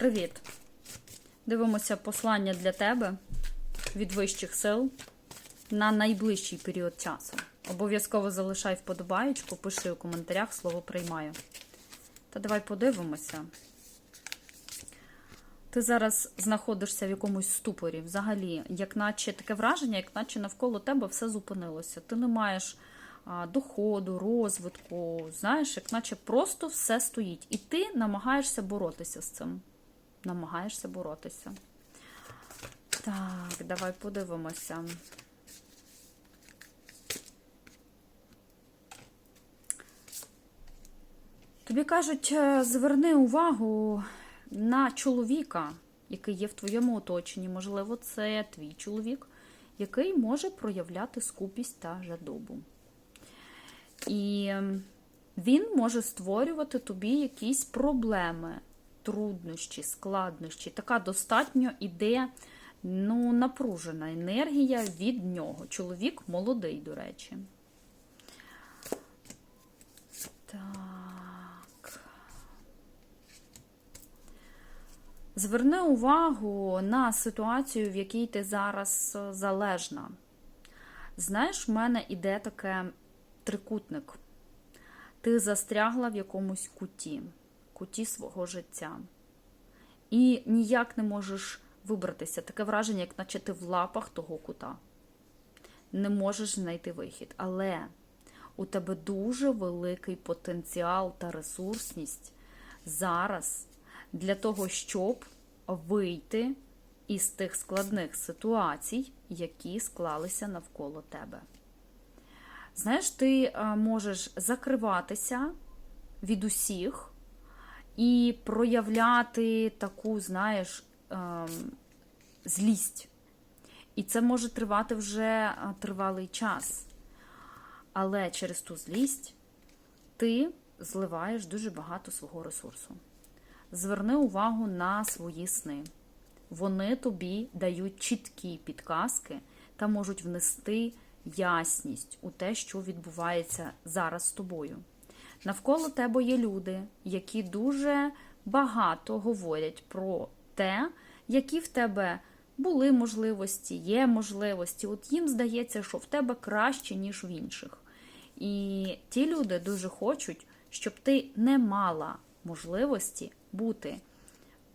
Привіт! Дивимося послання для тебе від вищих сил на найближчий період часу. Обов'язково залишай вподобаєчку, пиши у коментарях слово приймаю. Та давай подивимося. Ти зараз знаходишся в якомусь ступорі, взагалі, як наче таке враження, як наче навколо тебе все зупинилося. Ти не маєш доходу, розвитку, знаєш, як наче просто все стоїть. І ти намагаєшся боротися з цим. Намагаєшся боротися. Так, давай подивимося. Тобі кажуть, е, зверни увагу на чоловіка, який є в твоєму оточенні. Можливо, це твій чоловік, який може проявляти скупість та жадобу. І він може створювати тобі якісь проблеми, труднощі, складнощі. Така достатньо іде ну, напружена енергія від нього. Чоловік молодий, до речі. Так. Зверни увагу на ситуацію, в якій ти зараз е, залежна. Знаєш, в мене іде таке трикутник. Ти застрягла в якомусь куті, куті свого життя. І ніяк не можеш вибратися. Таке враження, як наче ти в лапах того кута. Не можеш знайти вихід. Але у тебе дуже великий потенціал та ресурсність зараз для того, щоб вийти із тих складних ситуацій, які склалися навколо тебе. Знаєш, ти е, можеш закриватися від усіх і проявляти таку, знаєш, ем, злість. І це може тривати вже е, тривалий час. Але через ту злість ти зливаєш дуже багато свого ресурсу. Зверни увагу на свої сни. Вони тобі дають чіткі підказки та можуть внести ясність у те, що відбувається зараз з тобою. Навколо тебе є люди, які дуже багато говорять про те, які в тебе були можливості, є можливості. От їм здається, що в тебе краще, ніж в інших. І ті люди дуже хочуть, щоб ти не мала можливості бути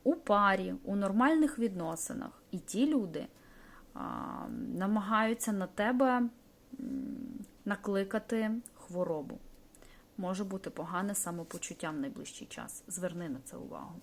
у парі, у нормальних відносинах. І ті люди а, намагаються на тебе накликати хворобу. Може бути погане самопочуття в найближчий час. Зверни на це увагу.